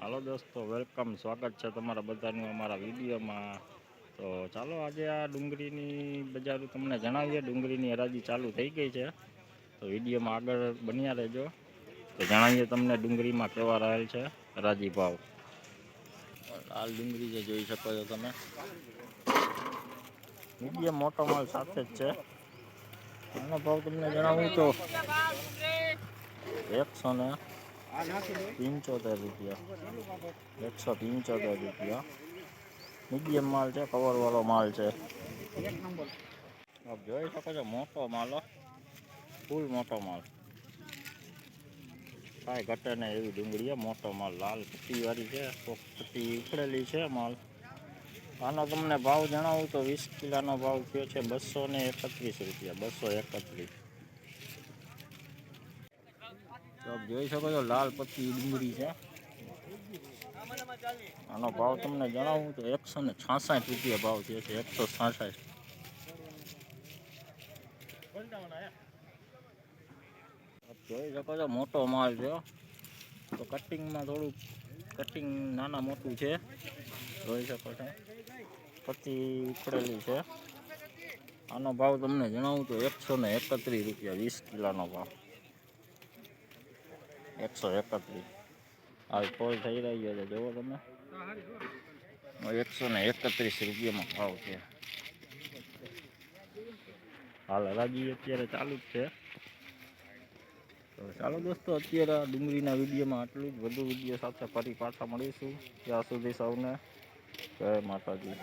હાલો દોસ્તો વેલકમ. સ્વાગત છે તમારા બધાનું અમારા વિડીયોમાં. તો ચાલો આજે આ ડુંગળીની બજાર તમને જણાવીએ. ડુંગળીની હરાજી ચાલુ થઈ ગઈ છે. તો વિડીયોમાં આગળ બન્યા રહેજો. તો જણાવીએ તમને ડુંગળીમાં કેવા રહેલ છે હરાજી ભાવ. લાલ ડુંગળી જે જોઈ શકો છો તમે. મીડિયમ મોટો માલ સાથે જ છે. આનો ભાવ તમને જણાવું તો એકસો ને પંચોતેર રૂપિયા. એકસો પંચોતેર રૂપિયા. મીડિયમ માલ છે કવરવાળો માલ છે. આપ જોઈ શકો છો, મોટો માલ. ફૂલ મોટો માલ. કાંઈ ઘટે નહીં એવી ડુંગળી મોટો માલ. લાલ પટ્ટીવાળી છે પટ્ટી ઉખડેલી છે માલ. આનો તમને ભાવ જણાવું તો વીસ કિલોનો ભાવ થયો છે બસો ને એકત્રીસ રૂપિયા, બસો એકત્રીસ તો આપ જોઈ શકો છો, લાલ પત્તી ડુંગળી છે. આનો ભાવ તમને જણાવું તો એકસો ને છાસઠ રૂપિયા ભાવ થયો છે, એકસો છાસઠ. જોઈ શકો છો, મોટો માલ છે. તો કટિંગમાં થોડુંક કટિંગ નાના મોટું છે. જોઈ શકો છો. પત્તી ઉખડેલી છે. આનો ભાવ તમને જણાવું તો એકસો ને એકત્રીસ રૂપિયા, વીસ કિલોનો ભાવ. એકસો એકત્રીસ. આ કોલ થઈ રહ્યો છે જુઓ તમે. એકસો ને એકત્રીસ રૂપિયામાં ભાવ છે. હાલ હરાજી અત્યારે ચાલુ જ છે. તો ચાલો દોસ્તો, અત્યારે આ ડુંગળીના વિડીયોમાં આટલું જ. વધુ વીડિયો સાથે ફરી પાછા મળીશું. ત્યાં સુધી સૌને જય માતાજી.